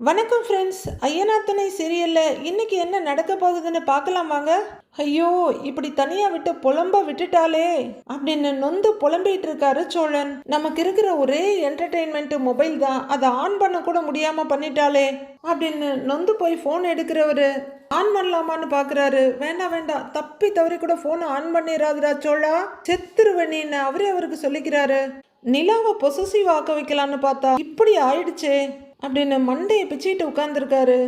வணக்கம் ஃப்ரெண்ட்ஸ் ஐயனாத்தனை சீரியல்ல இன்னைக்கு என்ன நடக்க போகுதுன்னு பார்க்கலாம் வாங்க. ஐயோ இப்படி தனியா விட்டு புலம்ப விட்டுட்டாலே அப்படின்னு நொந்து புலம்பிட்டு இருக்காரு சோழன். நமக்கு இருக்கிற ஒரே என்டர்டெயின்மெண்ட் மொபைல் தான். அதை ஆன் பண்ண கூட முடியாம பண்ணிட்டாலே அப்படின்னு நொந்து போய் ஃபோன் எடுக்கிறவரு ஆன் பண்ணலாமான்னு பாக்குறாரு வேண்டாம் வேண்டாம். தப்பி தவறி கூட போனை ஆன் பண்ணிடாதுடா சோழா. செத்துருவனின்னு அவரே அவருக்கு சொல்லிக்கிறாரு. நிலாவை பொசசிவ் ஆக்க வைக்கலான்னு பார்த்தா இப்படி ஆயிடுச்சே. அப்படின்னு மண்டையை பிச்சுக்கிட்டு உட்காந்துருக்காரு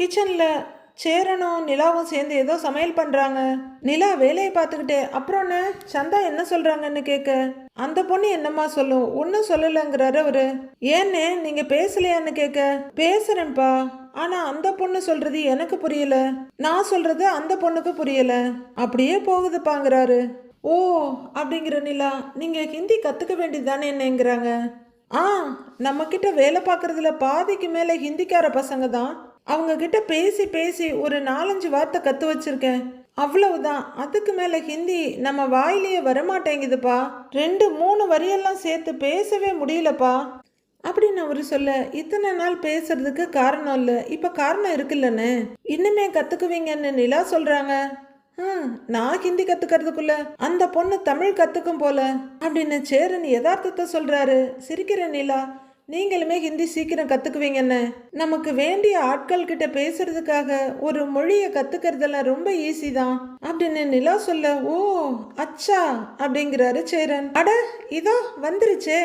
கிச்சனில் சேரனும் நிலாவும் சேர்ந்து ஏதோ சமையல் பண்ணுறாங்க நிலா வேலையை பார்த்துக்கிட்டே அப்புறம்னு சந்தா என்ன சொல்கிறாங்கன்னு கேட்க அந்த பொண்ணு என்னம்மா சொல்லும்? ஒன்றும் சொல்லலைங்கிறாரு அவரு. ஏன்னு நீங்கள் பேசலையான்னு கேட்க பேசுகிறேன்ப்பா ஆனால் அந்த பொண்ணு சொல்கிறது எனக்கு புரியல. நான் சொல்கிறது அந்த பொண்ணுக்கு புரியல. அப்படியே போகுதுப்பாங்கிறாரு. ஓ அப்படிங்கிற நிலா நீங்கள் ஹிந்தி கற்றுக்க வேண்டியதுதானே என்னங்கிறாங்க ஆ நம்மக்கிட்ட வேலை பார்க்குறதுல பாதிக்கு மேலே ஹிந்திக்கார பசங்க தான். அவங்க கிட்ட பேசி பேசி ஒரு நாலஞ்சு வார்த்தை கற்று வச்சிருக்கேன். அவ்வளவுதான். அதுக்கு மேலே ஹிந்தி நம்ம வாயிலேயே வரமாட்டேங்குதுப்பா. ரெண்டு மூணு வரியெல்லாம் சேர்த்து பேசவே முடியலப்பா. அப்படின்னு அவர் சொல்ல இத்தனை நாள் பேசுறதுக்கு காரணம் இல்லை. இப்போ காரணம் இருக்குல்லன்னு இன்னுமே கற்றுக்குவீங்கன்னு நிலா சொல்கிறாங்க நான் ஹிந்தி கத்துக்கிறதுக்குள்ள அந்த பொண்ணு தமிழ் கத்துக்கும் போல. அப்படின்னு சேரன் யதார்த்தத்தை சொல்றாரு. சிரிக்கிற நிலா நீங்களுமே ஹிந்தி சீக்கிரம் கத்துக்குவீங்கன்னு. நமக்கு வேண்டிய ஆட்கள் கிட்ட பேசுறதுக்காக ஒரு மொழியை கத்துக்கிறதெல்லாம் ரொம்ப ஈஸி தான். அப்படின்னு நிலா சொல்ல ஓ அச்சா அப்படிங்கிறாரு சேரன். அட இதோ வந்துருச்சே.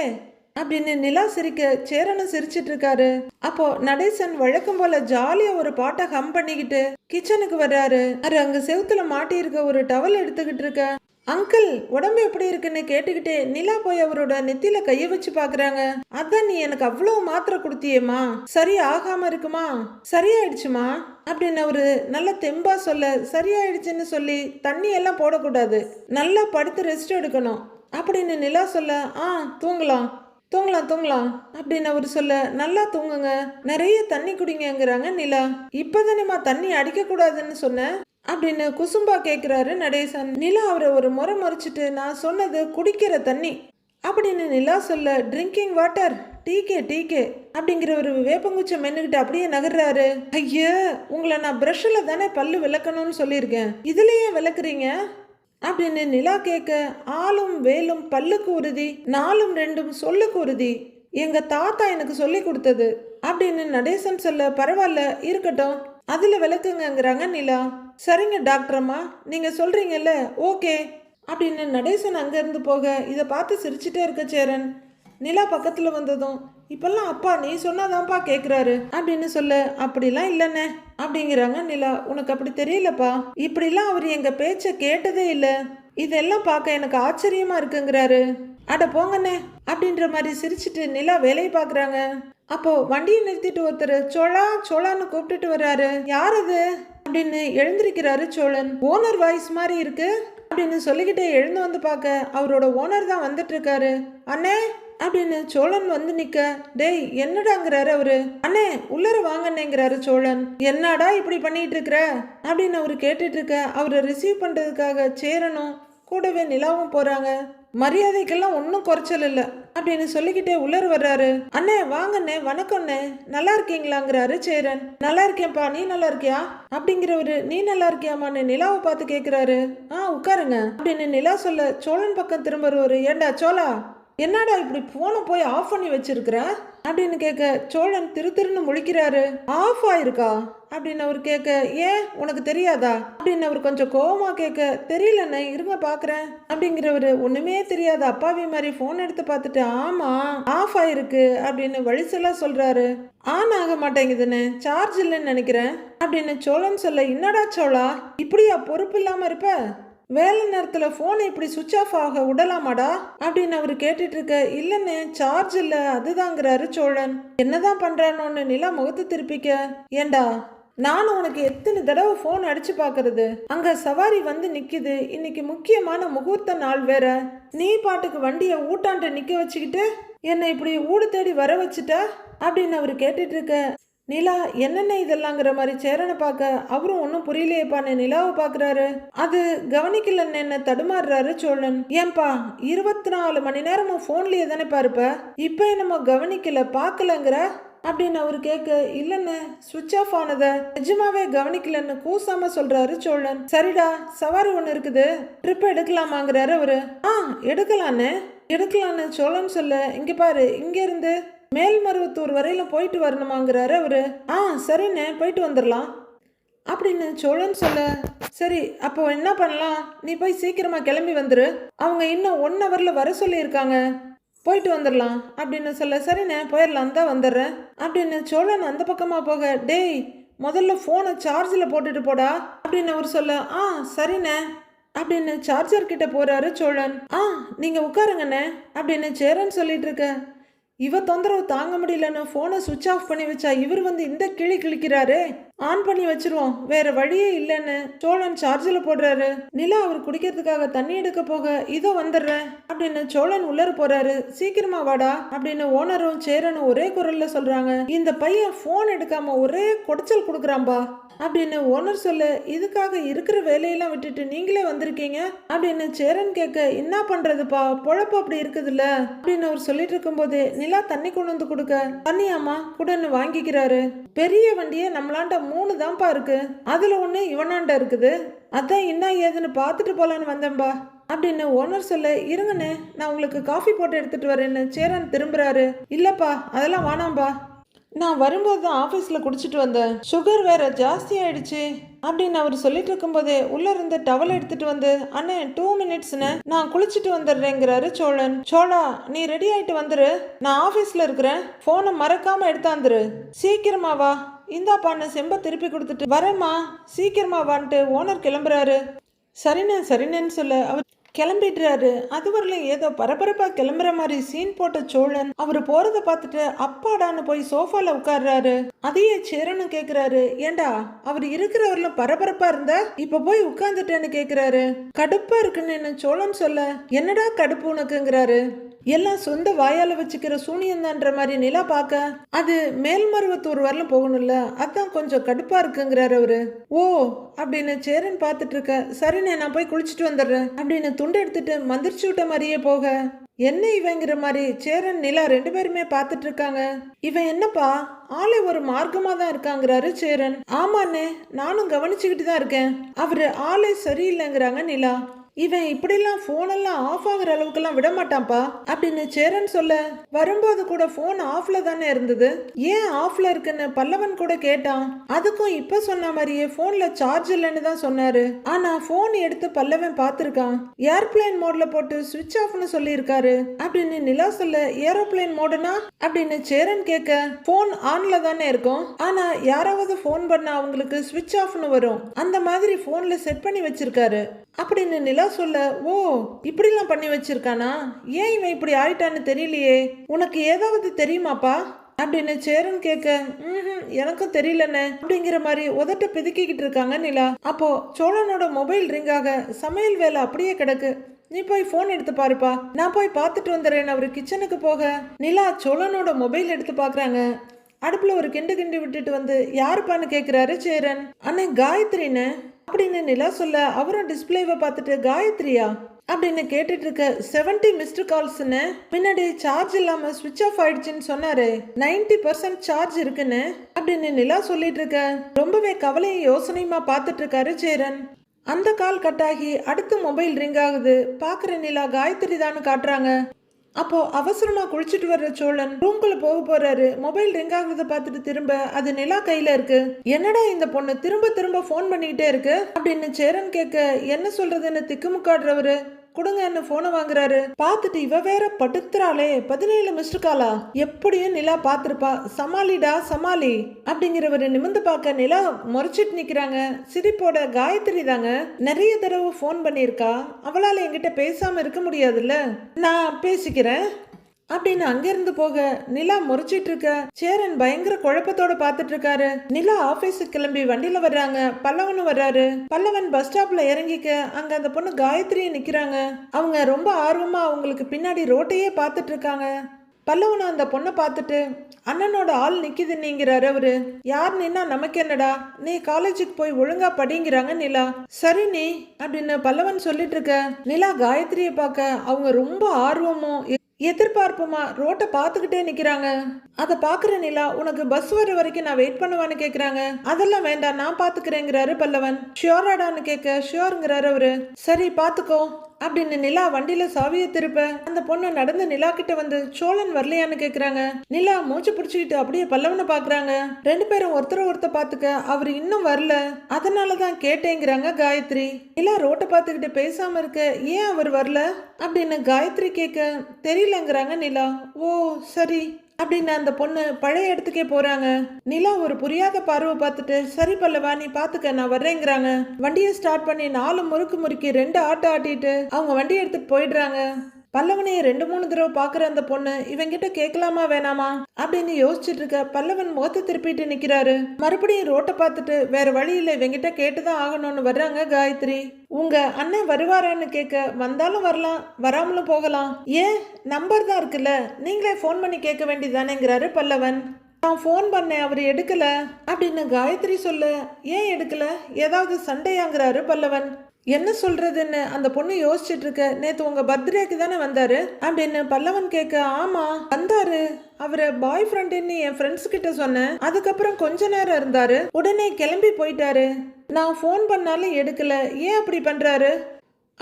அப்படின்னு நிலா சிரிக்க சேரனும் சிரிச்சிட்டு இருக்காரு அப்போ நடேசன் வழக்கம் போல ஜாலியா ஒரு பாட்டை ஹம் பண்ணிக்கிட்டு கிச்சனுக்கு வர்றாரு. அவர் அங்க செவுத்துல மாட்டி இருக்க ஒரு டவல் எடுத்துக்கிட்டு இருக்க. அங்கிள் உடம்பு எப்படி இருக்குன்னு கேட்டுக்கிட்டே நிலா போய் அவரோட நெத்தியில கைய வச்சு பாக்குறாங்க. அதான் நீ எனக்கு அவ்வளவு மாத்திரை கொடுத்தியம்மா. சரி ஆகாம இருக்குமா? சரியாயிடுச்சுமா? அப்படின்னு அவரு நல்ல தெம்பா சொல்ல சரியாயிடுச்சுன்னு சொல்லி தண்ணி எல்லாம் போடக்கூடாது. நல்லா படுத்து ரெஸ்ட் எடுக்கணும். அப்படின்னு நிலா சொல்ல ஆ தூங்கலாம். தூங்கலாம் தூங்கலாம் அப்படின்னு அவர் சொல்ல நல்லா தூங்குங்க. நிறைய தண்ணி குடிங்கங்கிறாங்க நிலா. இப்பதானேமா தண்ணி அடிக்க கூடாதுன்னு சொன்னேன் அப்படின்னு குசும்பா கேட்குறாரு நடேசன். நிலா அவரை ஒரு முறை முறைச்சிட்டு நான் சொன்னது குடிக்கிற தண்ணி. அப்படின்னு நிலா சொல்ல ட்ரிங்கிங் வாட்டர் டீகே டீகே அப்படிங்கிற ஒரு வேப்பங்குச்சம் மென்னுக்கிட்டு அப்படியே நகர்றாரு. ஐயா உங்களை நான் ப்ரஷ்ஷில் தானே பல்லு விளக்கணும்னு சொல்லியிருக்கேன். இதுலேயே விளக்குறீங்க? அப்படின்னு நிலா கேட்க ஆளும் வேலும் பல்லுக்கு உறுதி நாலும் ரெண்டும் சொல்லுக்கு உறுதி எங்க தாத்தா எனக்கு சொல்லி கொடுத்தது அப்படின்னு நடேசன் சொல்ல பரவாயில்ல இருக்கட்டும். அதுல விளக்குங்கிறாங்க நிலா. சரிங்க டாக்டர் அம்மா நீங்க சொல்றீங்கல்ல ஓகே. அப்படின்னு நடேசன் அங்கேருந்து போக இதை பார்த்து சிரிச்சிட்டே இருக்க சேரன். நிலா பக்கத்தில் வந்ததும் இப்பெல்லாம் அப்பா நீ சொன்னாதான்ப்பா கேட்குறாரு அப்படின்னு சொல்ல. அப்படிலாம் இல்லைண்ணே. அப்படிங்கிறாங்க நிலா. உனக்கு அப்படி தெரியலப்பா. இப்படிலாம் அவர் எங்கள் பேச்சை கேட்டதே இல்லை. இதெல்லாம் பார்க்க எனக்கு ஆச்சரியமாக இருக்குங்கிறாரு. அட போங்கண்ணே. அப்படின்ற மாதிரி சிரிச்சிட்டு நிலா வேலையை பார்க்குறாங்க. அப்போ வண்டியை நிறுத்திட்டு ஒருத்தர் சோழா சோழான்னு கூப்பிட்டுட்டு வர்றாரு. யார் அது? அப்படின்னு எழுந்திருக்கிறாரு சோழன். ஓனர் வாய்ஸ் மாதிரி இருக்கு. அப்படின்னு சொல்லிக்கிட்டே எழுந்து வந்து பார்க்க அவரோட ஓனர் தான் வந்துட்டு இருக்காரு. அண்ணே அப்படின்னு சோழன் வந்து நிக்க டேய் என்னடாங்கிறாரு அவரு? அண்ணே உள்ளர வாங்கண்ணேங்கிறாரு சோழன். என்னடா இப்படி பண்ணிட்டு இருக்கிற அப்படின்னு அவரு கேட்டுட்டு இருக்க அவரை ரிசீவ் பண்றதுக்காக சேரனும் கூடவே நிலாவும் போறாங்க. மரியாதைக்கெல்லாம் ஒன்றும் குறைச்சல் இல்லை அப்படின்னு சொல்லிக்கிட்டே உள்ளர் வர்றாரு. அண்ணே வாங்கண்ணே வணக்கம்ண்ணே. நல்லா இருக்கீங்களாங்கிறாரு சேரன். நல்லா இருக்கேன்ப்பா நீ நல்லா இருக்கியா? அப்படிங்கிறவரு நீ நல்லா இருக்கியாமான்னு நிலாவை பார்த்து கேட்குறாரு ஆ உட்காருங்க. அப்படின்னு நிலா சொல்ல சோழன் பக்கம் திரும்ப ஏண்டா சோழா? என்னடா இப்படி போனை போய் ஆஃப் பண்ணி வச்சிருக்கிற? அப்படின்னு கேட்க சோழன் திரு திருன்னு முழிக்கிறாரு. ஆஃப் ஆயிருக்கா? அப்படின்னு அவர் கேட்க ஏன்? உனக்கு தெரியாதா? அப்படின்னு அவர் கொஞ்சம் கோவமா கேட்க தெரியலண்ணே இருங்க பாக்குறேன். அப்படிங்கிறவரு ஒண்ணுமே தெரியாத அப்பாவி மாதிரி போன் எடுத்து பார்த்துட்டு ஆமா ஆஃப் ஆயிருக்கு. அப்படின்னு வழிசலா சொல்றாரு. ஆன் ஆக மாட்டேங்குதுன்னு சார்ஜ் இல்லைன்னு நினைக்கிறேன். அப்படின்னு சோழன் சொல்ல என்னடா சோழா? இப்படியா பொறுப்பு இல்லாம இருப்ப? வேலை நேரத்தில் ஃபோனை இப்படி சுவிட்ச் ஆஃப் ஆக விடலாமாடா? அப்படின்னு அவர் கேட்டுட்டு இருக்க இல்லைண்ணே சார்ஜ் இல்லை அதுதாங்கிறாரு சோழன். என்னதான் பண்ணுறானோன்னு நிலா முகத்தை திருப்பிக்க ஏண்டா நான் உனக்கு எத்தனை தடவை ஃபோன் அடிச்சு பார்க்கறது அங்க சவாரி வந்து நிக்குது. இன்னைக்கு முக்கியமான முகூர்த்த நாள் வேற. நீ பாட்டுக்கு வண்டியை ஊட்டாண்ட நிக்க வச்சுக்கிட்டு என்னை இப்படி ஊடு தேடி வர வச்சுட்ட? அப்படின்னு அவர் கேட்டுட்டு இருக்க நிலா என்னென்ன இதெல்லாங்கிற மாதிரி சேரனை பார்க்க அவரும் ஒன்றும் புரியலையேப்பான்னு நிலாவை பார்க்குறாரு. அது கவனிக்கலன்னு என்ன தடுமாறுறாரு சோழன். ஏன்பா இருபத்தி நாலு மணி நேரமும் ஃபோன்லேயே தானே பாருப்ப இப்போ என்னமோ கவனிக்கல பார்க்கலங்கிற? அப்படின்னு அவர் கேட்க இல்லைன்னு சுவிட்ச் ஆஃப் ஆனதை நிஜமாவே கவனிக்கலன்னு கூசாம சொல்றாரு சோழன். சரிடா சவாரி ஒன்று இருக்குது. ட்ரிப் எடுக்கலாமாங்கிறாரு அவரு. ஆ எடுக்கலான்னு. எடுக்கலான்னு சோழன் சொல்ல இங்க பாரு இங்க இருந்து மேல்மருவத்தூர் வரையில போயிட்டு வரணுமாங்கிறாரு அவரு. ஆ சரிண்ணே போயிட்டு வந்துடலாம் அப்படின்னு சோழன் சொல்ல சரி அப்போ என்ன பண்ணலாம்? நீ போய் சீக்கிரமா கிளம்பி வந்துரு. அவங்க இன்னும் ஒன் ஹவர்ல வர சொல்லியிருக்காங்க. போயிட்டு வந்துடலாம் அப்படின்னு சொல்ல சரிண்ணே போயிடலாம் தான் வந்துடுறேன் அப்படின்னு சோழன் அந்த பக்கமா போக டேய் முதல்ல ஃபோனை சார்ஜில் போட்டுட்டு போடா. அப்படின்னு அவர் சொல்ல ஆ சரிண்ணே. அப்படின்னு சார்ஜர் கிட்ட போறாரு சோழன். ஆ நீங்க உட்காருங்கண்ணே. அப்படின்னு சேரன் சொல்லிட்டு இருக்க இவ தொந்தரவு தாங்க முடியலன்னு ஃபோனை சுவிட்ச் ஆஃப் பண்ணி வச்சா இவர் வந்து இந்த கிளி கிழிக்கிறாரே? ஆன் பண்ணி வச்சிருவோம். வேற வழியே இல்லைன்னு சோழன் சார்ஜில் போடுறாரு. நிலா அவர் குடிக்கிறதுக்காக தண்ணி எடுக்க போக இதோ வந்துடுறேன் அப்படின்னு சோழன் உள்ளர போறாரு. சீக்கிரமா வாடா அப்படின்னு ஓனரும் சேரனும் ஒரே குரல்ல சொல்றாங்க. இந்த பையன் ஃபோன் எடுக்காம ஒரே குடைச்சல் கொடுக்குறான்பா? அப்படின்னு ஓனர் சொல்ல இதுக்காக இருக்கிற வேலையெல்லாம் விட்டுட்டு நீங்களே வந்திருக்கீங்க? அப்படின்னு சேரன் கேட்க என்ன பண்றதுப்பா? பொழப்பு அப்படி இருக்குதுல்ல? அப்படின்னு அவர் சொல்லிட்டு இருக்கும்போது நிலா தண்ணி கொண்டு வந்து கொடுக்க. தண்ணியாமா குடன்னு வாங்கிக்கிறாரு. பெரிய வண்டியே நம்மளாண்ட மூணு தான்ப்பா இருக்கு. அதுல ஒண்ணு இவனாண்ட இருக்குது. அதான் என்ன ஏதுன்னு பார்த்துட்டு போலான்னு வந்தேன்பா. அப்படின்னு ஓனர் சொல்ல இருங்கண்ணே நான் உங்களுக்கு காஃபி போட்டு எடுத்துட்டு வரேன்னு. சேரன் திரும்புறாரு. இல்லப்பா அதெல்லாம் வானாம்பா நான் வரும்போது தான் ஆஃபீஸில் குடிச்சிட்டு வந்தேன். சுகர் வேற ஜாஸ்தி ஆயிடுச்சு. அப்படின்னு அவர் சொல்லிட்டு இருக்கும்போதே உள்ள இருந்து டவல் எடுத்துட்டு வந்து அண்ணே டூ மினிட்ஸ்னு நான் குளிச்சுட்டு வந்துடுறேங்கிறாரு சோழன். சோழா நீ ரெடி ஆயிட்டு வந்துரு. நான் ஆஃபீஸில் இருக்கிறேன். ஃபோனை மறக்காம எடுத்தாந்துரு சீக்கிரமா வா. இந்தாப்பான்னு செம்ப திருப்பி கொடுத்துட்டு வரேம்மா. சீக்கிரமா வான்ட்டு ஓனர் கிளம்புறாரு. சரிண்ணே சரிண்ணேன்னு சொல்ல அவர் கிளம்பிடுறாரு. அது வரலையும் ஏதோ பரபரப்பா கிளம்புற மாதிரி சீன் போட்ட சோழன் அவர் போறத பார்த்துட்டு அப்பாடான்னு போய் சோஃபால உட்கார்றாரு. அதையே சேரனும் கேக்குறாரு. ஏண்டா அவர் இருக்கிறவர்ல பரபரப்பா இருந்தா? இப்ப போய் உட்கார்ந்துட்டேன்னு கேக்குறாரு. கடுப்பா இருக்குன்னு சோழன் சொல்ல என்னடா கடுப்பு உனக்குங்கிறாரு? எல்லாம் சொந்த வாயால வச்சுக்கிற சூனியந்தான்ற மாதிரி நிலா பார்க்க அது மேல்மருவத்தூர் வரலும் போகணும்ல? அதான் கொஞ்சம் கடுப்பா இருக்குங்கிறார் அவரு. ஓ அப்படின்னு சேரன் பார்த்துட்டு இருக்க சரிண்ணே நான் போய் குளிச்சுட்டு வந்துடுறேன். அப்படின்னு துண்டு எடுத்துட்டு மந்திரிச்சு விட்ட மாதிரியே போக. என்ன இவங்கிற மாதிரி? சேரன் நிலா ரெண்டு பேருமே பார்த்துட்டு இருக்காங்க இவன் என்னப்பா? ஆளே ஒரு மார்க்கமா தான் இருக்காங்கிறாரு சேரன். ஆமாண்ணே நானும் கவனிச்சுக்கிட்டு தான் இருக்கேன். அவரு ஆளே சரியில்லைங்கிறாங்க நிலா. இவன் இப்படிலாம் ஃபோனெல்லாம் ஆஃப் ஆகுற அளவுக்குலாம் விட மாட்டான்ப்பா. அப்படின்னு சேரன் சொல்ல வரும்போது கூட ஃபோன் ஆஃப்ல தானே இருந்தது? ஏன் ஆஃப்ல இருக்குன்னு பல்லவன் கூட கேட்டான். அதுக்கும் இப்ப சொன்ன மாதிரியே ஃபோன்ல சார்ஜ் இல்லைன்னு தான் சொன்னாரு. ஆனா ஃபோன் எடுத்து பல்லவன் பார்த்திருக்கான். ஏர்பிளைன் மோட்ல போட்டு சுவிட்ச் ஆஃப்னு சொல்லியிருக்காரு. அப்படின்னு நிலா சொல்ல ஏரோப்ளேன் மோடுனா அப்படின்னு சேரன் கேட்க ஃபோன் ஆன்ல தானே இருக்கும். ஆனா யாராவது ஃபோன் பண்ணா அவங்களுக்கு சுவிட்ச் ஆஃப்னு வரும். அந்த மாதிரி ஃபோன்ல செட் பண்ணி வச்சிருக்காரு. அப்படின்னு நிலா சொல்ல ஓ இப்படிலாம் பண்ணி வச்சிருக்கானா? ஏன் இவன் இப்படி ஆயிட்டான்னு தெரியலையே. உனக்கு ஏதாவது தெரியுமாப்பா? அப்படின்னு சேரன் கேட்க ம்ஹும் எனக்கும் தெரியலண்ணே அப்படிங்கிற மாதிரி உதட்ட பிதுக்கிக்கிட்டு இருக்காங்க நிலா. அப்போ சோழனோட மொபைல் ரிங்காக ஆக சமையல் வேலை அப்படியே கிடக்கு. நீ போய் ஃபோன் எடுத்து பாருப்பா. நான் போய் பார்த்துட்டு வந்துடுறேன் அவர் கிச்சனுக்கு போக. நிலா சோழனோட மொபைல் எடுத்து பார்க்குறாங்க அடுப்புல ஒரு கிண்டு கிண்டி விட்டுட்டு வந்து யாருப்பான்னு கேக்குறாரு சேரன்? அண்ணே காயத்ரின்னு அப்படின்னு நிலா சொல்ல அவரும் டிஸ்பிளேவை பார்த்துட்டு காயத்ரியா? அப்படின்னு கேட்டுட்டு இருக்க செவன்டி மிஸ்டு கால்ஸ்னு பின்னாடி சார்ஜ் இல்லாம சுவிட்ச் ஆஃப் ஆயிடுச்சுன்னு சொன்னாரு. 90% பர்சன்ட் சார்ஜ் இருக்குன்னு அப்படின்னு நிலா சொல்லிட்டு இருக்க ரொம்பவே கவலையும் யோசனையுமா பார்த்துட்டு இருக்காரு சேரன். அந்த கால் கட்டாகி அடுத்து மொபைல் ரிங் ஆகுது. பாக்குற நிலா காயத்ரி தான் காட்டுறாங்க. அப்போ அவசரமா குளிச்சுட்டு வர்ற சோழன் ரூம்குள்ள போக போறாரு. மொபைல் ரிங் ஆகுறத பார்த்துட்டு திரும்ப அது நிலா கையில இருக்கு. என்னடா இந்த பொண்ணு? திரும்ப திரும்ப ஃபோன் பண்ணிக்கிட்டே இருக்கு. அப்படின்னு சேரன் கேட்க என்ன சொல்றதுன்னு திக்குமுக்காடுறவரு. கொடுங்கன்னு போனை வாங்குறாரு. பார்த்துட்டு இவ வேற படுத்துறாளே. பதினேழு மிஸ்டு காலா எப்படியும் நிலா பார்த்துருப்பா. சமாளிடா சமாளி. அப்படிங்கிறவரு நிமிந்து பார்க்க நிலா முறைச்சிட்டு நிக்கிறாங்க. சிரிப்போட காயத்ரி தாங்க நிறைய தடவை ஃபோன் பண்ணியிருக்கா. அவளால என்கிட்ட பேசாம இருக்க முடியாதுல்ல? நான் பேசிக்கிறேன். அப்படின்னு அங்கிருந்து போக நிலா முறைச்சிட்டு இருக்க. சேரன் பயங்கர குழப்பத்தோட பாத்துட்டு இருக்காரு. நிலா ஆபீஸுக்கு கிளம்பி வண்டியில வர்றாங்க. பல்லவனும் வர்றாரு. பல்லவன் பஸ் ஸ்டாப்ல இறங்கிக்க அங்க அந்த பொண்ணு காயத்ரியும் நிக்கிறாங்க. அவங்க ரொம்ப ஆர்வமா அவங்களுக்கு பின்னாடி ரோட்டையே பார்த்துட்டு இருக்காங்க. பல்லவனும் அந்த பொண்ணை பார்த்துட்டு அண்ணனோட ஆள் நிக்குதுன்னுங்கிறாரு அவரு. யார் நின்னா நமக்கு என்னடா? நீ காலேஜுக்கு போய் ஒழுங்கா படிங்கிறாங்க நிலா. சரி நீ அப்படின்னு பல்லவன் சொல்லிட்டு இருக்க. நிலா காயத்ரியை பார்க்க அவங்க ரொம்ப ஆர்வமும் எதிர்பார்ப்புமா? ரோட்டை பார்த்துக்கிட்டே நிற்கிறாங்க அதை பார்க்குற நிலா உனக்கு பஸ் வர வரைக்கும் நான் வெயிட் பண்ணுவான்னு கேட்குறாங்க அதெல்லாம் வேண்டாம் நான் பார்த்துக்கிறேங்கிறாரு பல்லவன். ஷியோராடான்னு கேட்க ஷியோருங்கிறாரு அவரு. சரி பார்த்துக்கோ. அப்படின்னு நிலா வண்டியில சாவியை திருப்ப அந்த பொண்ணு நடந்து நிலா கிட்ட வந்து சோழன் வரலையான்னு கேக்குறாங்க. நிலா மூச்சு பிடிச்சிக்கிட்டு அப்படியே பல்லவனை பாக்குறாங்க. ரெண்டு பேரும் ஒருத்தர் ஒருத்தர் பாத்துக்க அவர் இன்னும் வரல. அதனாலதான் கேட்டேங்கிறாங்க காயத்ரி. நிலா ரோட்டை பார்த்துக்கிட்டு பேசாம இருக்க ஏன் அவர் வரல? அப்படின்னு காயத்ரி கேட்க தெரியலங்கிறாங்க நிலா. ஓ சரி. அப்படின்னு அந்த பொண்ணு பழைய இடத்துக்கே போறாங்க. நிலா ஒரு புரியாத பார்வை பார்த்துட்டு சரி பல்லவா நீ பாத்துக்க நான் வர்றேங்கிறாங்க. வண்டியை ஸ்டார்ட் பண்ணி நாலு முறுக்கு முறுக்கி ரெண்டு ஆட்டோ ஆட்டிட்டு அவங்க வண்டியை எடுத்துட்டு போயிடுறாங்க. பல்லவனைய ரெண்டு மூணு தடவை பார்க்குற அந்த பொண்ணு இவங்கிட்ட கேட்கலாமா வேணாமா? அப்படின்னு யோசிச்சுட்டு இருக்க பல்லவன் முகத்தை திருப்பிட்டு நிற்கிறாரு மறுபடியும் ரோட்டை பார்த்துட்டு வேற வழி இல்லை இவங்கிட்ட கேட்டுதான் ஆகணும்னு வர்றாங்க காயத்ரி. உங்க அண்ணன் வருவாரான்னு கேட்க வந்தாலும் வரலாம் வராமலும் போகலாம். ஏன்? நம்பர் தான் இருக்குல்ல. நீங்களே ஃபோன் பண்ணி கேட்க வேண்டியதானேங்கிறாரு பல்லவன். நான் ஃபோன் பண்ணேன் அவர் எடுக்கல. அப்படின்னு காயத்ரி சொல்ல ஏன் எடுக்கல? ஏதாவது சண்டையாங்கிறாரு பல்லவன். என்ன சொல்றதுன்னு அந்த பொண்ணு யோசிச்சுட்டு இருக்க நேற்று உங்க பர்த்டேக்கு தானே வந்தாரு? அப்படின்னு பல்லவன் கேட்க ஆமா வந்தாரு. அவரை பாய் ஃப்ரெண்டுன்னு என் ஃப்ரெண்ட்ஸ் கிட்ட சொன்னேன். அதுக்கப்புறம் கொஞ்ச நேரம் இருந்தாரு. உடனே கிளம்பி போயிட்டாரு. நான் ஃபோன் பண்ணாலும் எடுக்கல. ஏன் அப்படி பண்றாரு?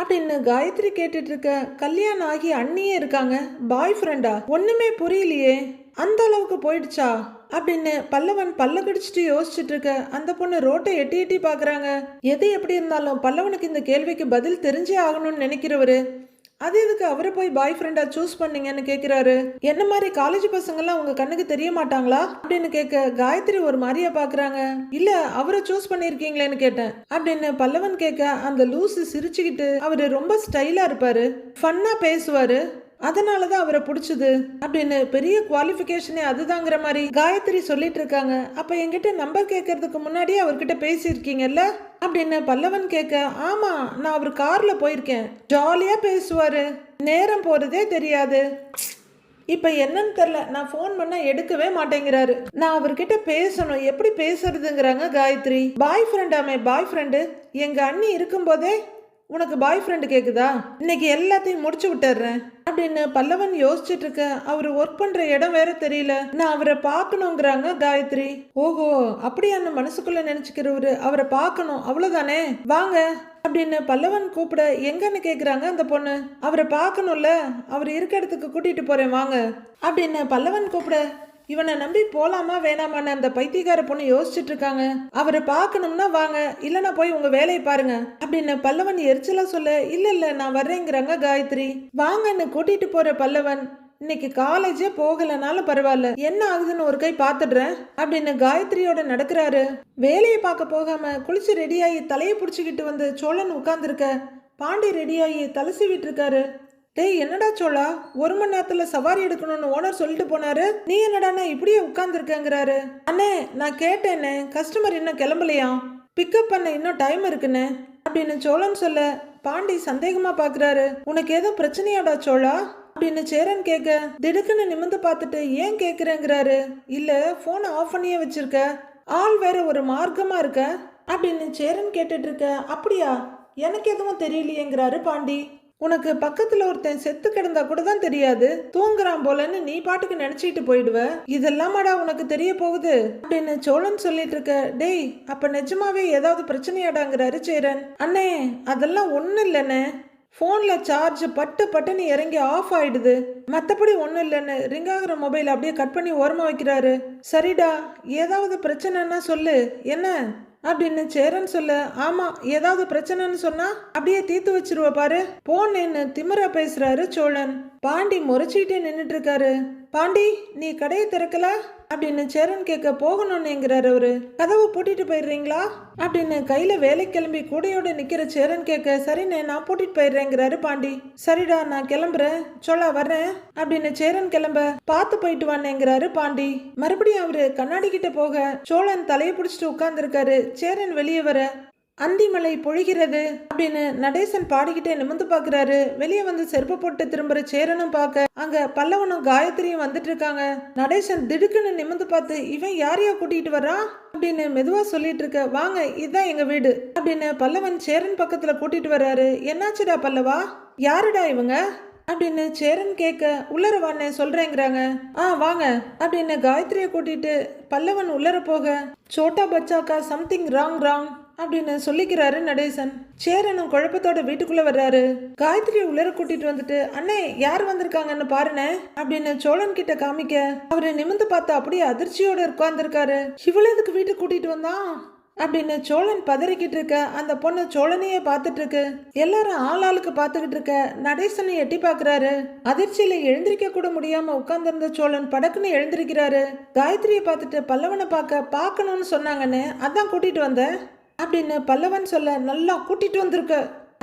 அப்படின்னு காயத்ரி கேட்டுட்டு இருக்க கல்யாணம் ஆகி அண்ணியே இருக்காங்க. பாய் ஃப்ரெண்டா ஒண்ணுமே புரியலையே. அந்த அளவுக்கு போயிடுச்சா? அப்படின்னு பல்லவன் பல்ல கடிச்சிட்டு யோசிச்சுட்டு இருக்க அந்த பொண்ணு ரோட்டை எட்டி எட்டி பாக்குறாங்க எது எப்படி இருந்தாலும் பல்லவனுக்கு இந்த கேள்விக்கு பதில் தெரிஞ்சே ஆகணும்னு நினைக்கிறவரு. அது எதுக்கு அவரை போய் பாய் ஃப்ரெண்டா சூஸ் பண்ணீங்கன்னு கேட்குறாரு என்ன மாதிரி காலேஜ் பசங்கள்லாம் உங்க கண்ணுக்கு தெரிய மாட்டாங்களா? அப்படின்னு கேட்க காயத்ரி ஒரு மாதிரியா பாக்குறாங்க இல்ல அவரை சூஸ் பண்ணிருக்கீங்களேன்னு கேட்டேன். அப்படின்னு பல்லவன் கேட்க அந்த லூசு சிரிச்சுக்கிட்டு அவரு ரொம்ப ஸ்டைலா இருப்பாரு. ஃபன்னா பேசுவாரு. அதனால தான் அவரை பிடிச்சது. அப்படின்னு பெரிய குவாலிஃபிகேஷனே அதுதாங்கிற மாதிரி காயத்ரி சொல்லிட்டு இருக்காங்க. அப்ப என்கிட்ட நம்பர் கேட்கறதுக்கு முன்னாடியே அவர்கிட்ட பேசியிருக்கீங்கல்ல? அப்படின்னு பல்லவன் கேட்க ஆமா நான் அவர் கார்ல போயிருக்கேன். ஜாலியா பேசுவாரு. நேரம் போறதே தெரியாது. இப்ப என்னன்னு தெரியல. நான் ஃபோன் பண்ணா எடுக்கவே மாட்டேங்கிறாரு. நான் அவர்கிட்ட பேசணும். எப்படி பேசுறதுங்கிறாங்க காயத்ரி. பாய் ஃப்ரெண்டாமே பாய் ஃப்ரெண்டு எங்க அண்ணி இருக்கும்போதே உனக்கு பாய் ஃப்ரெண்டு கேட்குதா இன்னைக்கு எல்லாத்தையும் முடிச்சு விட்டுறேன் அப்படின்னு பல்லவன் யோசிச்சுட்டு இருக்க அவர் ஒர்க் பண்ற இடம் வேற தெரியல. நான் அவரை பார்க்கணுங்கிறாங்க காயத்ரி. ஓஹோ அப்படியான்னு மனசுக்குள்ள நினைச்சுக்கிறவரு? அவரை பார்க்கணும் அவ்வளவுதானே? வாங்க அப்படின்னு பல்லவன் கூப்பிட எங்கன்னு கேக்குறாங்க அந்த பொண்ணு? அவரை பார்க்கணும்ல அவர் இருக்க இடத்துக்கு கூட்டிட்டு போறேன் வாங்க அப்படின்னு பல்லவன் கூப்பிட இவனை நம்பி போலாமா வேணாமான்னு அந்த பைத்தியக்கார பொண்ணு யோசிச்சுட்டு இருக்காங்க அவரை பார்க்கணும்னா வாங்க இல்லைன்னா போய் உங்க வேலையை பாருங்க அப்படின்னு பல்லவன் எரிச்சலா சொல்ல இல்ல இல்ல நான் வர்றேங்கிறாங்க காயத்ரி. வாங்கன்னு கூட்டிட்டு போற பல்லவன் இன்னைக்கு காலேஜே போகலனாலும் பரவாயில்ல என்ன ஆகுதுன்னு ஒரு கை பார்த்துடுறேன் அப்படின்னு காயத்ரியோட நடக்கிறாரு. வேலையை பார்க்க போகாம குளிச்சு ரெடியாகி தலையை பிடிச்சிக்கிட்டு வந்து சோழன் உட்கார்ந்துருக்க பாண்டி ரெடியாகி தலை சீவிட்டு இருக்காரு டேய் என்னடா சோழா? ஒரு மணி நேரத்துல சவாரி எடுக்கணும்னு ஓனர் சொல்லிட்டு போனாரு. நீ என்னடாண்ணே இப்படியே உட்கார்ந்துருக்கங்கிறாரு? அண்ணே நான் கேட்டேனே கஸ்டமர் இன்னும் கிளம்பலையா? பிக்கப் பண்ண இன்னும் டைம் இருக்குண்ணே அப்படின்னு சோழன் சொல்ல பாண்டி சந்தேகமா பாக்குறாரு. உனக்கு ஏதோ பிரச்சனையாடா சோழா? அப்படின்னு சேரன் கேட்க திடுக்குன்னு நிமிந்து பார்த்துட்டு ஏன் கேட்குறேங்கிறாரு இல்ல ஃபோனை ஆஃப் பண்ணியே வச்சிருக்க. ஆள் வேற ஒரு மார்க்கமா இருக்க? அப்படின்னு சேரன் கேட்டுட்டு இருக்க அப்படியா? எனக்கு எதுவும் தெரியலையேங்கிறாரு பாண்டி. உனக்கு பக்கத்துல ஒருத்தன் செத்து கிடந்தா கூட தான் தெரியாது. தூங்குறான் போலன்னு நீ பாட்டுக்கு நினைச்சிட்டு போயிடுவ. இதெல்லாமாடா உனக்கு தெரிய போகுது? அப்படின்னு சோழன் சொல்லிட்டு இருக்க டேய் அப்ப நிஜமாவே ஏதாவது பிரச்சனையாடாங்கிறாரு சேரன். அண்ணே அதெல்லாம் ஒன்றும் இல்லைண்ணே. ஃபோனில் சார்ஜ் பட்டு பட்டுன்னு இறங்கி ஆஃப் ஆயிடுது. மற்றபடி ஒன்றும் இல்லைன்னு ரிங் ஆகிற மொபைல் அப்படியே கட் பண்ணி ஓரமாக வைக்கிறாரு. சரிடா ஏதாவது பிரச்சனைன்னா சொல்லு. என்ன? அப்படின்னு சேரன் சொல்ல ஆமா ஏதாவது பிரச்சனைன்னு சொன்னா அப்படியே தீர்த்து வச்சிருவ பாரு. போன்னு திமிரா பேசுறாரு சோழன். பாண்டி முறைச்சிட்டு நின்றுட்டு இருக்காரு. பாண்டி நீ கடையை திறக்கல? அப்படின்னு சேரன் கேட்க போகணும்னுங்கிறாரு அவரு. கதவை பூட்டிட்டு போயிடுறீங்களா? அப்படின்னு கையில வேலை கிளம்பி கூடையோட நிக்கிற சேரன் கேட்க சரிண்ணே நான் பூட்டிட்டு போயிடுறேங்கிறாரு பாண்டி. சரிடா நான் கிளம்புறேன். சொல்ல வர்றேன். அப்படின்னு சேரன் கிளம்ப பார்த்து போயிட்டு வானேங்கிறாரு பாண்டி. மறுபடியும் அவரு கண்ணாடி கிட்ட போக சோழன் தலையை பிடிச்சிட்டு உட்கார்ந்துருக்காரு. சேரன் வெளியே வர அந்திமலை பொழிகிறது அப்படின்னு நடேசன் பாடிக்கிட்டே நிமிந்து பாக்குறாரு வெளியே வந்து செருப்பு போட்டு திரும்புற சேரனும் பார்க்க அங்க பல்லவனும் காயத்ரியும் வந்துட்டு இருக்காங்க. நடேசன் திடுக்குன்னு நிமிந்து பார்த்து இவன் யாரையா கூட்டிட்டு வர்றான் அப்படின்னு மெதுவா சொல்லிட்டு இருக்க வாங்க இதுதான் எங்க வீடு அப்படின்னு பல்லவன் சேரன் பக்கத்துல கூட்டிட்டு வர்றாரு. என்னாச்சுடா பல்லவா? யாருடா இவங்க? அப்படின்னு சேரன் கேட்க உள்ளர வாண்ணே சொல்றேங்கிறாங்க. ஆ வாங்க அப்படின்னு காயத்ரியை கூட்டிட்டு பல்லவன் உள்ளர போக சோட்டா பச்சாக்கா சம்திங் ராங் ராங். அப்படின்னு சொல்லிக்கிறாரு நடேசன். சேரனும் குழப்பத்தோட வீட்டுக்குள்ள வர்றாரு. காயத்ரி உள்ளர கூட்டிட்டு வந்துட்டு அண்ணே யார் வந்திருக்காங்கன்னு பாருனே அப்படின்னு சோழன் கிட்ட காமிக்க அவரு நிமிந்து பார்த்து அப்படியே அதிர்ச்சியோட உட்கார்ந்துருக்காரு. இவ்வளவு எதுக்கு வீட்டுக்கு கூட்டிட்டு வந்தான் அப்படின்னு சோழன் பதறிக்கிட்டு இருக்க அந்த பொண்ணு சோழனையே பார்த்துட்டு இருக்கு. எல்லாரும் ஆளுக்கு பார்த்துக்கிட்டு இருக்க நடேசனை எட்டி பார்க்கறாரு. அதிர்ச்சியில எழுந்திருக்க கூட முடியாம உட்கார்ந்திருந்த சோழன் படக்குன்னு எழுந்திருக்கிறாரு. காயத்ரியை பார்த்துட்டு பல்லவனை பார்க்க பார்க்கணும்னு சொன்னாங்கன்னு அதான் கூட்டிட்டு வந்தேன் அப்படின்னு பல்லவன் சொல்ல நல்லா கூட்டிட்டு வந்திருக்க.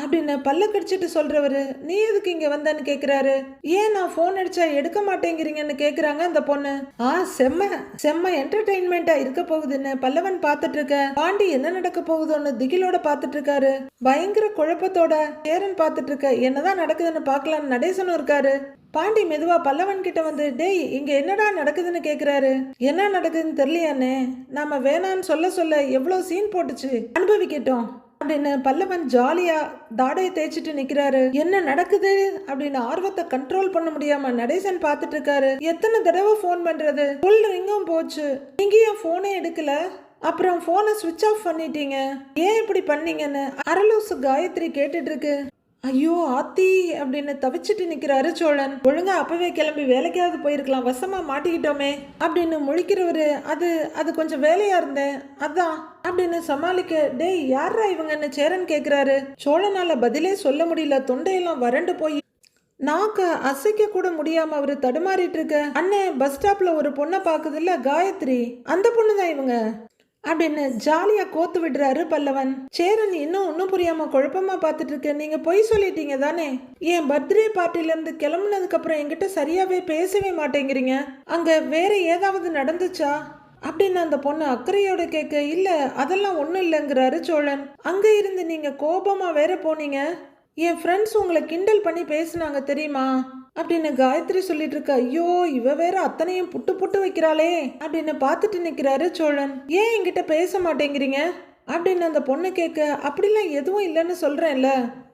அப்படின்னு பல்ல கடிச்சிட்டு சொல்றவரு நீ எதுக்கு இங்க வந்தன்னு கேக்குறாரு? ஏன் நான் ஃபோன் அடிச்சா எடுக்க மாட்டேங்கிறீங்கன்னு கேக்குறாங்க அந்த பொண்ணு. ஆ செம்ம செம்ம என்டர்டெயின்மெண்டா இருக்க போகுதுன்னு பல்லவன் பாத்துட்டு இருக்க பாண்டி என்ன நடக்க போகுதோன்னு திகிலோட பாத்துட்டு இருக்காரு பயங்கர குழப்பத்தோட சேரன் பாத்துட்டு இருக்க என்னதான் நடக்குதுன்னு பார்க்கலான்னு நடேசனும் இருக்காரு. பாண்டி மெதுவா பல்லவன் கிட்ட வந்து டேய் இங்க என்னடா நடக்குதுன்னு கேக்குறாரு? என்ன நடக்குதுன்னு தெரியலையானே நாம வேணான்னு சொல்ல சொல்ல எவ்வளோ சீன் போட்டுச்சு. அனுபவிக்கட்டும். அப்படின்னு பல்லவன் ஜாலியா தாடையை தேய்ச்சிட்டு நிக்கிறாரு. என்ன நடக்குது? அப்படின்னு ஆர்வத்தை கண்ட்ரோல் பண்ண முடியாம நடேசன் பார்த்துட்டு இருக்காரு. எத்தனை தடவை ஃபோன் பண்றது? ஃபுல் ரிங்கும் போச்சு. நீங்க ஏன் போனே எடுக்கல? அப்புறம் போனை சுவிட்ச் ஆஃப் பண்ணிட்டீங்க. ஏன் இப்படி பண்ணீங்கன்னு? அரலூசு காயத்ரி கேட்டுட்டு இருக்கு. ஐயோ ஆத்தி அப்படின்னு தவிச்சிட்டு நிக்கிறாரு சோழன். ஒழுங்கா அப்பவே கிளம்பி வேலைக்காவது போயிருக்கலாம் வசமா மாட்டிக்கிட்டோமே. அப்படின்னு முழிக்கிறவரு அது அது கொஞ்சம் வேலையா இருந்தேன் அதான் அப்படின்னு சமாளிக்க டேய் யாரா இவங்கன்னு சேரன் கேக்குறாரு? சோழனால பதிலே சொல்ல முடியல தொண்டையெல்லாம் வறண்டு போய். நாக்க அசைக்க கூட முடியாம அவரு தடுமாறிட்டு இருக்க. அண்ணே பஸ் ஸ்டாப்ல ஒரு பொண்ணை பாக்குதுல்ல காயத்ரி. அந்த பொண்ணு தான் இவங்க. அப்படின்னு ஜாலியா கோத்து விடுறாரு பல்லவன். சேரன் இன்னும் ஒன்றும் புரியாம குழப்பமா பார்த்துட்டு இருக்க நீங்க பொய் சொல்லிட்டீங்க தானே? என் பர்த்டே பார்ட்டில இருந்து கிளம்புனதுக்கு அப்புறம் என்கிட்ட சரியாவே பேசவே மாட்டேங்கிறீங்க? அங்க வேற ஏதாவது நடந்துச்சா? அப்படின்னு அந்த பொண்ணு அக்கறையோட கேட்க இல்ல அதெல்லாம் ஒன்றும் இல்லைங்கிறாரு சோழன். அங்க இருந்து நீங்க கோபமா வேற போனீங்க. என் ஃப்ரெண்ட்ஸ் உங்களை கிண்டல் பண்ணி பேசுனாங்க தெரியுமா? அப்படின்னு காயத்ரி சொல்லிட்டு இருக்க ஐயோ இவ வேற அத்தனையும் புட்டு புட்டு வைக்கிறாளே அப்படின்னு பார்த்துட்டு நிக்கிறாரு சோழன். ஏன் என்கிட்ட பேச மாட்டேங்கிறீங்க? அப்படின்னு அந்த பொண்ணு கேட்க அப்படிலாம் எதுவும் இல்லைன்னு சொல்றேன்ல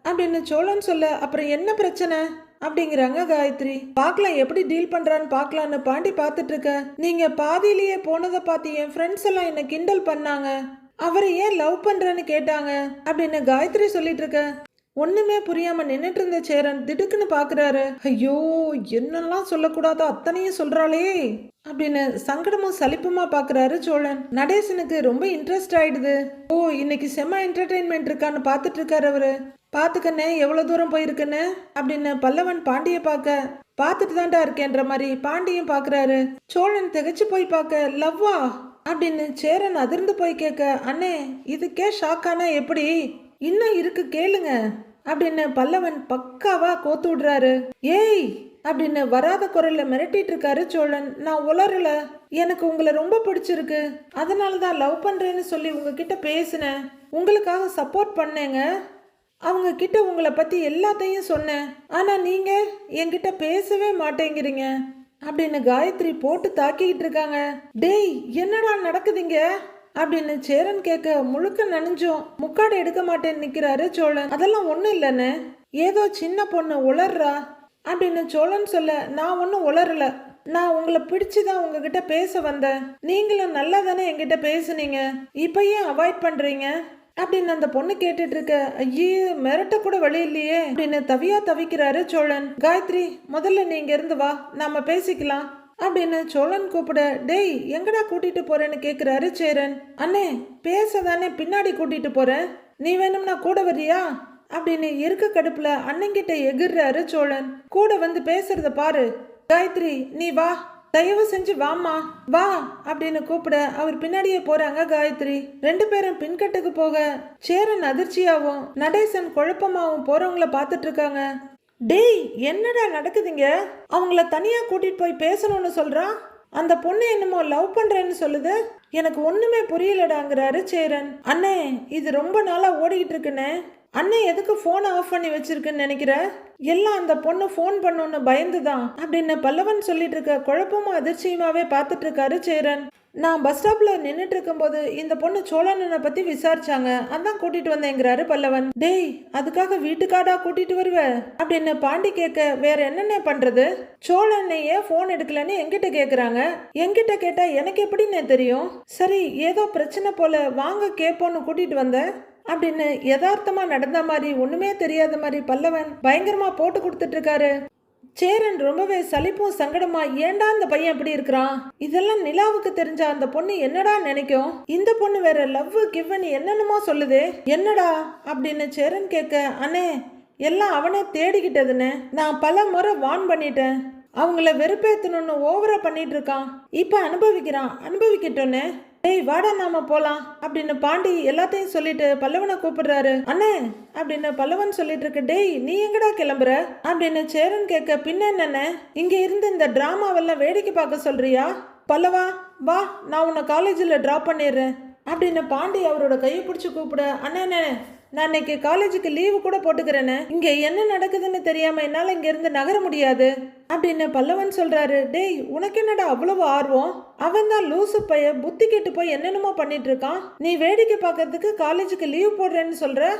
அப்படின்னு சோழன் சொல்ல அப்புறம் என்ன பிரச்சனை? அப்படிங்கிறாங்க காயத்ரி. பார்க்கலாம் எப்படி டீல் பண்றான்னு பார்க்கலான்னு பாண்டி பார்த்துட்டு இருக்க. நீங்க பாதியிலேயே போனதை பார்த்து என் ஃப்ரெண்ட்ஸ் எல்லாம் என்ன கிண்டல் பண்ணாங்க. அவரை ஏன் லவ் பண்றேன்னு கேட்டாங்க அப்படின்னு காயத்ரி சொல்லிட்டு இருக்க. ஒன்றுமே புரியாமல் நின்றுட்டு இருந்த சேரன் திடுக்குன்னு பார்க்குறாரு ஐயோ என்னெல்லாம் சொல்லக்கூடாதோ அத்தனையும் சொல்கிறாளே அப்படின்னு சங்கடமும் சலிப்புமா பார்க்குறாரு சோழன். நடேசனுக்கு ரொம்ப இன்ட்ரெஸ்ட் ஆயிடுது. ஓ இன்னைக்கு செம்ம என்டர்டெயின்மெண்ட் இருக்கான்னு பார்த்துட்டு இருக்காரு அவரு. பார்த்துக்கண்ணே எவ்வளோ தூரம் போயிருக்குன்னு? அப்படின்னு பல்லவன் பாண்டிய பார்க்க பார்த்துட்டு தான்டா இருக்கேன்ற மாதிரி பாண்டியும் பார்க்குறாரு சோழன் திகைச்சு போய் பார்க்க லவ்வா? அப்படின்னு சேரன் அதிர்ந்து போய் கேட்க அண்ணே இதுக்கே ஷாக்கானா எப்படி? இன்னும் இருக்கு கேளுங்க. அப்படின்னு பல்லவன் பக்காவா கோத்து விடுறாரு. ஏய் அப்படின்னு வராத குரல்ல மிரட்டிட்டு இருக்காரு சோழன். நான் உளரல எனக்கு உங்களை ரொம்ப பிடிச்சிருக்கு. அதனால தான் லவ் பண்றேன்னு சொல்லி உங்ககிட்ட பேசினேன். உங்களுக்காக சப்போர்ட் பண்ணேங்க. அவங்க கிட்ட உங்களை பத்தி எல்லாத்தையும் சொன்னேன். ஆனா நீங்க என்கிட்ட பேசவே மாட்டேங்கிறீங்க. அப்படின்னு காயத்ரி போட்டு தாக்கிக்கிட்டு இருக்காங்க. டேய் என்னடா நடக்குதுங்க அப்படின்னு சேரன் கேட்க முழுக்க நனைஞ்சோம். முக்காடு எடுக்க மாட்டேன்னு நிக்கிறாரு சோழன். அதெல்லாம் ஒண்ணும் இல்லைன்னு ஏதோ சின்ன பொண்ணு உளர்றா அப்படின்னு சோழன் சொல்ல நான் ஒன்றும் உளரல நான் உங்களை பிடிச்சுதான் உங்ககிட்ட பேச வந்தேன். நீங்களும் நல்லா தானே என்கிட்ட பேசுனீங்க. இப்போ ஏன் அவாய்ட் பண்றீங்க? அப்படின்னு அந்த பொண்ணு கேட்டுட்டு இருக்க ஐயே மிரட்ட கூட வழி இல்லையே. அப்படின்னு தவியா தவிக்கிறாரு சோழன். காயத்ரி முதல்ல நீங்க இருந்து வா. நாம பேசிக்கலாம். அப்படின்னு சோழன் கூப்பிட டேய் எங்கடா கூட்டிட்டு போறேன்னு கேக்குறாரு சேரன். அண்ணே பேச தானே பின்னாடி கூட்டிட்டு போறேன் நீ வேணும்னா கூட வரியா? அப்படின்னு இருக்க கடுப்புல அண்ணங்கிட்ட எகிர்றாரு சோழன். கூட வந்து பேசுறத பாரு. காயத்ரி நீ வா. தயவு செஞ்சு வாம்மா. வா அப்படின்னு கூப்பிட அவர் பின்னாடியே போறாங்க காயத்ரி. ரெண்டு பேரும் பின்கட்டுக்கு போக சேரன் அதிர்ச்சியாவும் நடேசன் குழப்பமாவும் போறவங்கள பாத்துட்டு இருக்காங்க. டேய் என்னடா நடக்குதுங்க? அவங்கள தனியா கூட்டிட்டு போய் பேசணும்னு சொல்றான் அந்த பொண்ணு என்னமோ லவ் பண்றேன்னு சொல்லுது. எனக்கு ஒண்ணுமே புரியலடாங்கிறாரு சேரன். அண்ணே இது ரொம்ப நாளா ஓடிக்கிட்டு இருக்குண்ணே. அண்ணே எதுக்கு ஃபோனை ஆஃப் பண்ணி வச்சிருக்குன்னு நினைக்கிற? எல்லாம் அந்த பொண்ணு ஃபோன் பண்ணுன்னு பயந்துதான். அப்படின்னு பல்லவன் சொல்லிட்டு இருக்க குழப்பமும் அதிர்ச்சியுமாவே பார்த்துட்டு இருக்காரு சேரன். நான் பஸ் ஸ்டாப்பில் நின்றுட்டு இருக்கும்போது இந்த பொண்ணு சோழனனை பற்றி விசாரிச்சாங்க. அதான் கூட்டிட்டு வந்தேங்கிறாரு பல்லவன். டேய் அதுக்காக வீட்டுக்காடா கூட்டிட்டு வருவ? அப்படின்னு பாண்டி கேட்க வேற என்னென்ன பண்றது? சோழனையே ஃபோன் எடுக்கலன்னு எங்கிட்ட கேட்குறாங்க எங்கிட்ட கேட்டால் எனக்கு எப்படின்னு தெரியும்? சரி ஏதோ பிரச்சனை போல வாங்க கேட்போன்னு கூட்டிட்டு வந்தேன் அப்படின்னு யதார்த்தமா நடந்த மாதிரி ஒண்ணுமே தெரியாத மாதிரி பல்லவன் பயங்கரமா போட்டு கொடுத்துட்டு இருக்காரு. சேரன் ரொம்பவே சலிப்பும் சங்கடமா ஏன்டா இந்த பையன் இப்படி இருக்கிறான்? இதெல்லாம் நிலாவுக்கு தெரிஞ்ச அந்த பொண்ணு என்னடா நினைக்கும்? இந்த பொண்ணு வேற லவ் கிவன் என்னென்னமோ சொல்லுது. என்னடா? அப்படின்னு சேரன் கேட்க அண்ணே எல்லாம் அவனே தேடிக்கிட்டதுன்னு நான் பல முறை வான் பண்ணிட்டேன். அவங்கள வெறுப்பேத்தணும்னு ஓவரா பண்ணிட்டு இருக்கான். இப்ப அனுபவிக்கிறான். அனுபவிக்கட்டும்னு. டேய் வாடா நாம போலாம் அப்படின்னு பாண்டி எல்லாத்தையும் சொல்லிட்டு பல்லவனை கூப்பிடுறாரு. அண்ணே அப்படின்னு பல்லவன் சொல்லிட்டு இருக்க டேய் நீ எங்கடா கிளம்புற? அப்படின்னு சேரன் கேட்க பின்ன என்னண்ணே? இங்க இருந்து இந்த டிராமாவெல்லாம் வேடிக்கை பார்க்க சொல்றியா? பல்லவா வா நான் உன்னை காலேஜில் ட்ராப் பண்ணிடுறேன் அப்படின்னு பாண்டி அவரோட கையை பிடிச்சி கூப்பிட அண்ணே நான் இன்னைக்கு காலேஜுக்கு லீவு கூட போட்டுக்கிறேன்னு இங்க என்ன நடக்குதுன்னு தெரியாம என்னால இங்க இருந்து நகர முடியாது. அப்படின்னு பல்லவன் சொல்றாரு டேய் உனக்கு என்னடா அவ்வளவு ஆர்வம்? அவன் தான் லூசு பைய புத்தி கெட்டு போய் என்னென்னமோ பண்ணிட்டு இருக்கான். நீ வேடிக்கை பார்க்கறதுக்கு காலேஜுக்கு லீவ் போடுறேன்னு சொல்ற?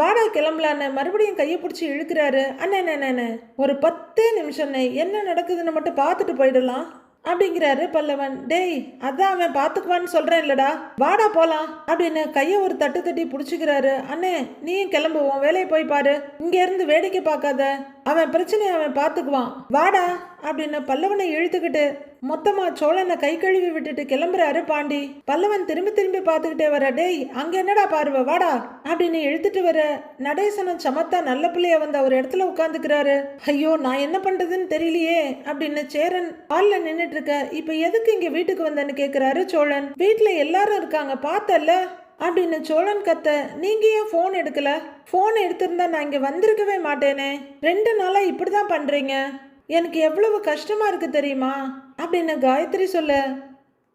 வாடா கிளம்பலான்னு மறுபடியும் கையை பிடிச்சி இழுக்கிறாரு. அண்ணே அண்ணே ஒரு பத்தே நிமிஷம்னே என்ன நடக்குதுன்னு மட்டும் பார்த்துட்டு போயிடலாம். அப்படிங்கிறாரு பல்லவன். டேய் அதான் அவன் பார்த்துக்குவான்னு சொல்கிறேன் இல்லடா. வாடா போகலாம் அப்படின்னு கையை ஒரு தட்டு தட்டி பிடிச்சிக்கிறாரு. அண்ணே நீயும் கிளம்புவோம் வேலையை போய் பாரு. இங்கேருந்து வேடிக்கை பார்க்காத. அவன் பிரச்சனையை அவன் பார்த்துக்குவான். வாடா அப்படின்னு பல்லவனை இழுத்துக்கிட்டு மொத்தமா சோழனை கை கழுவி விட்டுட்டு கிளம்புறாரு பாண்டி. பல்லவன் திரும்பி திரும்பி பார்த்துக்கிட்டே வர டேய் அங்க என்னடா பாருவ? வாடா அப்படின்னு இழுத்துட்டு வர நடேசனம் சமத்தா நல்ல பிள்ளைய வந்து ஒரு இடத்துல உட்காந்துக்கிறாரு ஐயோ நான் என்ன பண்றதுன்னு தெரியலையே அப்படின்னு சேரன் ஹால்ல நின்னுட்டு இருக்க இப்ப எதுக்கு இங்க வீட்டுக்கு வந்தேன்னு கேக்குறாரு சோழன். வீட்டுல எல்லாரும் இருக்காங்க பார்த்தல்ல? அப்படின்னு சோழன் கத்த நீங்க ஏன் ஃபோன் எடுக்கல? ஃபோன் எடுத்திருந்தா நான் இங்க வந்திருக்கவே மாட்டேனே. ரெண்டு நாளா இப்படிதான் பண்றீங்க. எனக்கு எவ்வளவு கஷ்டமா இருக்கு தெரியுமா? அப்படின்னு காயத்ரி சொல்ல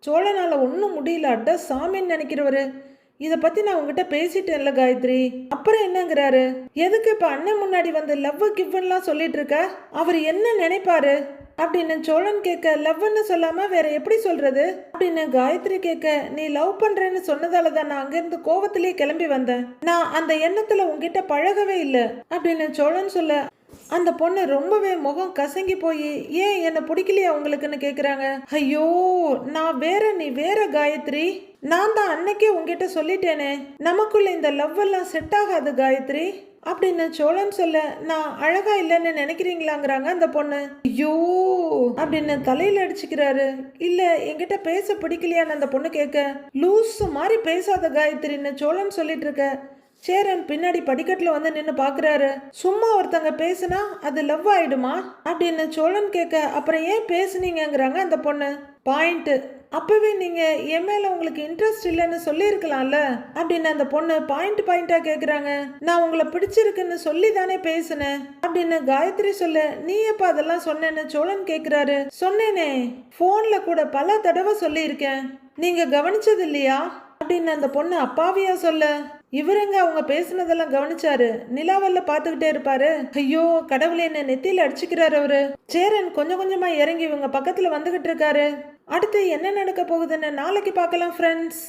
சோழனால ஒன்றும் முடியல அட்டா சாமின்னு நினைக்கிறவரு. இதை பத்தி நான் உங்ககிட்ட பேசிட்டேன்ல காயத்ரி. அப்புறம் என்னங்கிறாரு? எதுக்கு இப்ப அண்ணன் முன்னாடி வந்து லவ் கிவ்வன்லாம் சொல்லிட்டு இருக்க? அவர் என்ன நினைப்பாரு? அப்படின்னு சோழன் கேட்க லவ்னு சொல்லாம வேற எப்படி சொல்றது? அப்படின்னு காயத்ரி கேட்க நீ லவ் பண்றேன்னு சொன்னதால தான் நான் அங்கிருந்து கோவத்திலேயே கிளம்பி வந்தேன். நான் அந்த எண்ணத்துல உங்ககிட்ட பழகவே இல்லை. அப்படின்னு சோழன் சொல்ல அந்த பொண்ணு ரொம்பவே முகம் கசங்கி போய் ஏன் என்னை பிடிக்கலையா உங்களுக்குன்னு கேக்குறாங்க? ஐயோ நான் வேற நீ வேற காயத்ரி. நான் தான் அன்னைக்கே உங்ககிட்ட சொல்லிட்டேனே. நமக்குள்ள இந்த லவ் எல்லாம் செட் ஆகாது காயத்ரி. அப்படின்னு சோழன் சொல்ல நான் அழகா இல்லைன்னு நினைக்கிறீங்களாங்கிறாங்க அந்த பொண்ணு. ஐயோ அப்படின்னு தலையில அடிச்சுக்கிறாரு. இல்ல என்கிட்ட பேச பிடிக்கலையான்னு அந்த பொண்ணு கேட்க லூசு மாதிரி பேசாத காயத்ரின்னு சோழன் சொல்லிட்டு இருக்க சேரன் பின்னாடி படிக்கட்டில் வந்து நின்று பார்க்குறாரு சும்மா ஒருத்தங்க பேசுனா அது லவ் ஆயிடுமா? அப்படின்னு சோழன் கேட்க அப்புறம் ஏன் பேசுனீங்கங்கிறாங்க அந்த பொண்ணு. பாயிண்ட்டு அப்போவே நீங்கள் என் உங்களுக்கு இன்ட்ரெஸ்ட் இல்லைன்னு சொல்லியிருக்கலாம்ல? அப்படின்னு அந்த பொண்ணு பாயிண்ட் பாயிண்டா கேக்குறாங்க. நான் உங்களை பிடிச்சிருக்குன்னு சொல்லி தானே பேசுனேன். அப்படின்னு காயத்ரி சொல்ல நீ எப்ப அதெல்லாம் சொன்னேன்னு சோழன் கேக்குறாரு. சொன்னேனே. போன்ல கூட பல தடவை சொல்லியிருக்கேன். நீங்க கவனிச்சது இல்லையா? அப்படின்னு அந்த பொண்ணு அப்பாவியா சொல்ல இவருங்க அவங்க பேசுனதெல்லாம் கவனிச்சாரு? நிலாவல்ல பாத்துக்கிட்டே இருப்பாரு? ஐயோ கடவுளே என்ன நெத்தியில அடிச்சுக்கிறாரு அவரு. சேரன் கொஞ்சம் கொஞ்சமா இறங்கி இவங்க பக்கத்துல வந்துகிட்டு இருக்காரு. அடுத்து என்ன நடக்க போகுதுன்னு நாளைக்கு பார்க்கலாம் ஃப்ரெண்ட்ஸ்